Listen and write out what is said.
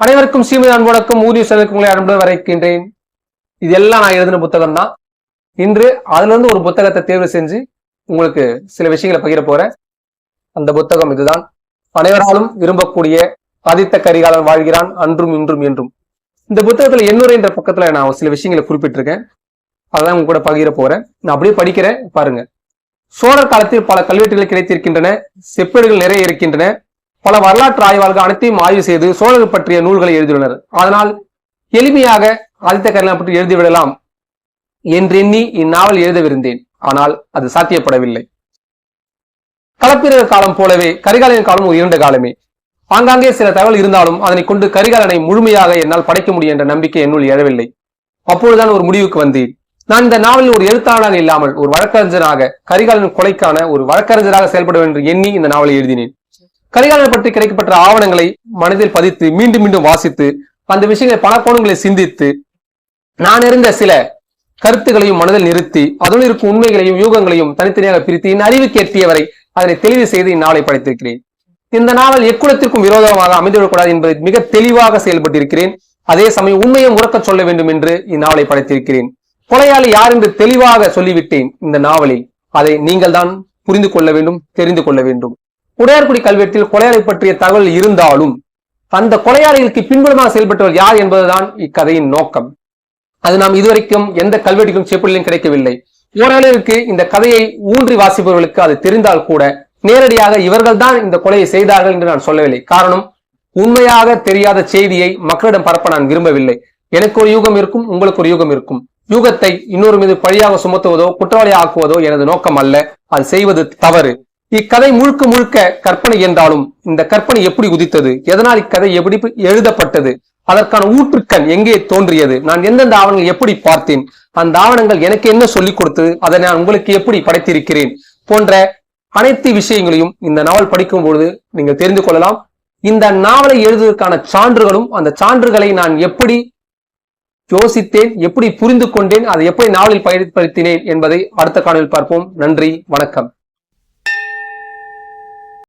அனைவருக்கும் சீமை அன்புடக்கம் ஊதிய செலவுக்கு உங்களை அன்பு வரைக்கின்றேன் இதெல்லாம் நான் எழுதின புத்தகம் தான் இன்று அதிலிருந்து ஒரு புத்தகத்தை தேர்வு செஞ்சு உங்களுக்கு சில விஷயங்களை பகிர போறேன். அந்த புத்தகம் இதுதான். அனைவராலும் விரும்பக்கூடிய ஆதித்த கரிகாலன் வாழ்கிறான். அன்றும் இன்றும் என்றும். இந்த புத்தகத்துல எண்ணூறு என்ற பக்கத்துல நான் சில விஷயங்களை குறிப்பிட்டிருக்கேன். அதான் உங்க கூட பகிர போறேன். நான் அப்படியே படிக்கிறேன். பாருங்க. சோழர் காலத்தில் பல கல்வெட்டுகள் கிடைத்திருக்கின்றன. செப்பேடுகள் நிறைய இருக்கின்றன. பல வரலாற்று ஆய்வாளர்கள் அனைத்தையும் ஆய்வு செய்து சோழர்கள் பற்றிய நூல்களை எழுதியுள்ளனர். அதனால் எளிமையாக ஆதித்த கரிகாலன் பற்றி எழுதிவிடலாம் என்றெண்ணி இந்நாவல் எழுதவிருந்தேன். ஆனால் அது சாத்தியப்படவில்லை. களப்பிரர் காலம் போலவே கரிகாலன் காலம் ஒரு இரண்டு காலமே. ஆங்காங்கே சில தகவல் இருந்தாலும் அதனை கொண்டு கரிகாலனை முழுமையாக என்னால் படைக்க முடியும் என்ற நம்பிக்கை என்னுள் எழவில்லை. அப்பொழுதுதான் ஒரு முடிவுக்கு வந்தேன். நான் இந்த நாவலில் ஒரு எழுத்தாளராக இல்லாமல் ஒரு வழக்கறிஞராக கரிகாலன் கொலைக்கான ஒரு வழக்கறிஞராக செயல்பட வேண்டும் என்று எண்ணி இந்த நாவலை எழுதினேன். கரிகாலனை பற்றி கிடைக்கப்பட்ட ஆவணங்களை மனதில் பதித்து மீண்டும் மீண்டும் வாசித்து அந்த விஷயங்களை பல கோணங்களை சிந்தித்து நான் இருந்த சில கருத்துகளையும் மனதில் நிறுத்தி அதனுள் இருக்கும் உண்மைகளையும் யூகங்களையும் தனித்தனியாக பிரித்து என் அறிவுக்கு எட்டியவரை அதனை தெளிவு செய்து இந்நாளை படைத்திருக்கிறேன். இந்த நாவல் எக்குலத்திற்கும் விரோதமாக அமைந்துவிடக்கூடாது என்பதை மிக தெளிவாக செயல்பட்டிருக்கிறேன். அதே சமயம் உண்மையை உறக்க சொல்ல வேண்டும் என்று இந்நாவலை படைத்திருக்கிறேன். கொலையாளி யார் என்று தெளிவாக சொல்லிவிட்டேன் இந்த நாவலில். அதை நீங்கள் தான் புரிந்து கொள்ள வேண்டும் தெரிந்து கொள்ள வேண்டும். உடையார்குடி கல்வெட்டில் கொலையாளி பற்றிய தகவல் இருந்தாலும் அந்த கொலையாளிகளுக்கு பின்புலமாக செயல்பட்டவர் யார் என்பதுதான் இக்கதையின் நோக்கம். அது நாம் இதுவரைக்கும் எந்த கல்வெட்டிலும் செப்பலிலும் கிடைக்கவில்லை. ஓரளவிற்கு இந்த கதையை ஊன்றி வாசிப்பவர்களுக்கு அது தெரிந்தால் கூட நேரடியாக இவர்கள் தான் இந்த கொலையை செய்தார்கள் என்று நான் சொல்லவில்லை. காரணம் உண்மையாக தெரியாத செய்தியை மக்களிடம் பரப்ப நான் விரும்பவில்லை. எனக்கு ஒரு யூகம் இருக்கும் உங்களுக்கு ஒரு யூகம் இருக்கும். யூகத்தை இன்னொரு மீது பழியாக சுமத்துவதோ குற்றவாளி ஆக்குவதோ எனது நோக்கம் அல்ல. அது செய்வது தவறு. இக்கதை முழுக்க முழுக்க கற்பனை என்றாலும் இந்த கற்பனை எப்படி உதித்தது? எதனால் இக்கதை எப்படி எழுதப்பட்டது? அதற்கான ஊற்றுக்கண் எங்கே தோன்றியது? நான் எந்தெந்த ஆவணங்கள் எப்படி பார்த்தேன்? அந்த ஆவணங்கள் எனக்கு என்ன சொல்லிக் கொடுத்தது? அதை நான் உங்களுக்கு எப்படி படைத்திருக்கிறேன்? போன்ற அனைத்து விஷயங்களையும் இந்த நாவல் படிக்கும் பொழுது நீங்கள் தெரிந்து கொள்ளலாம். இந்த நாவலை எழுதுவதற்கான சான்றுகளும் அந்த சான்றுகளை நான் எப்படி யோசித்தேன் எப்படி புரிந்து கொண்டேன் அதை எப்படி நாவலில் பயன்படுத்தினேன் என்பதை அடுத்த காணொலியில் பார்ப்போம். நன்றி வணக்கம்.